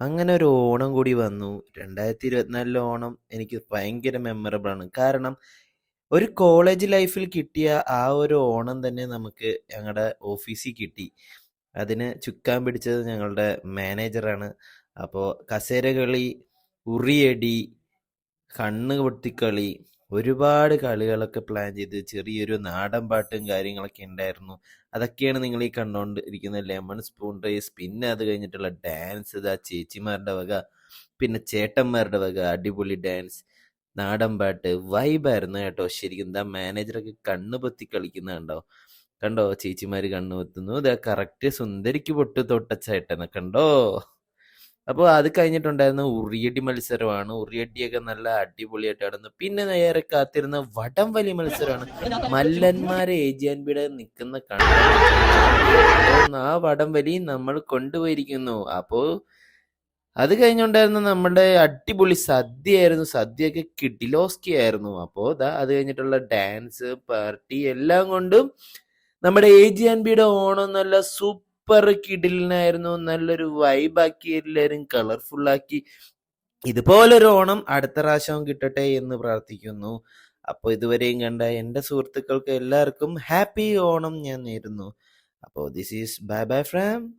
അങ്ങനെ ഒരു ഓണം കൂടി വന്നു. രണ്ടായിരത്തി ഇരുപത്തിനാലിലെ ഓണം എനിക്ക് ഭയങ്കര മെമ്മറബിൾ ആണ്. കാരണം ഒരു കോളേജ് ലൈഫിൽ കിട്ടിയ ആ ഒരു ഓണം തന്നെ നമുക്ക് ഞങ്ങളുടെ ഓഫീസിൽ കിട്ടി. അതിന് ചുക്കാൻ പിടിച്ചത് ഞങ്ങളുടെ മാനേജറാണ് അപ്പോൾ കസേരകളി ഉറിയടി കണ്ണ് പൊട്ടിക്കളി ഒരുപാട് കളികളൊക്കെ പ്ലാൻ ചെയ്ത് ചെറിയൊരു നാടൻ പാട്ടും കാര്യങ്ങളൊക്കെ ഉണ്ടായിരുന്നു അതൊക്കെയാണ് നിങ്ങൾ ഈ കണ്ടുകൊണ്ട് ഇരിക്കുന്ന ലെമൺ സ്പൂൺ റേസ് പിന്നെ അത് കഴിഞ്ഞിട്ടുള്ള ഡാൻസ് ഇതാ ചേച്ചിമാരുടെ വക പിന്നെ ചേട്ടന്മാരുടെ വക അടിപൊളി ഡാൻസ് നാടൻ പാട്ട് വൈബായിരുന്നു കേട്ടോ. ശരിക്കും എന്താ മാനേജറൊക്കെ കണ്ണ് പൊത്തി കളിക്കുന്നുണ്ടോ കണ്ടോ? ചേച്ചിമാര് കണ്ണ് പൊത്തുന്നു. ഇതാ കറക്റ്റ് സുന്ദരിക്ക് പൊട്ട് തൊട്ട ചേട്ടനെ കണ്ടോ? അപ്പോൾ അത് കഴിഞ്ഞിട്ടുണ്ടായിരുന്ന ഉറിയടി മത്സരമാണ്. ഉറിയടിയൊക്കെ നല്ല അടിപൊളിയായിട്ട് നടന്നു. പിന്നെ നേരെ കാത്തിരുന്ന വടം വലി മത്സരമാണ്. മല്ലന്മാരെ ഏജിയാൻപിടെ നിൽക്കുന്ന കണ്ടു ആ വടം വലി നമ്മൾ കൊണ്ടുപോയിരിക്കുന്നു. അപ്പോൾ അത് കഴിഞ്ഞുണ്ടായിരുന്ന നമ്മുടെ അടിപൊളി സദ്യയായിരുന്നു. സദ്യയൊക്കെ കിഡിലോസ്കി ആയിരുന്നു. അപ്പോൾ ദാ അത് കഴിഞ്ഞിട്ടുള്ള ഡാൻസ് പാർട്ടി എല്ലാം കൊണ്ടും നമ്മുടെ എ ജി ഓണം നല്ല സൂപ്പർ കിഡിലിനായിരുന്നു നല്ലൊരു വൈബാക്കി എല്ലാവരും കളർഫുൾ ആക്കി. ഇതുപോലൊരു ഓണം അടുത്ത പ്രാവശ്യവും കിട്ടട്ടെ എന്ന് പ്രാർത്ഥിക്കുന്നു. അപ്പോൾ ഇതുവരെയും കണ്ട എന്റെ സുഹൃത്തുക്കൾക്ക് എല്ലാവർക്കും ഹാപ്പി ഓണം ഞാൻ നേരുന്നു. അപ്പോൾ this is bye bye from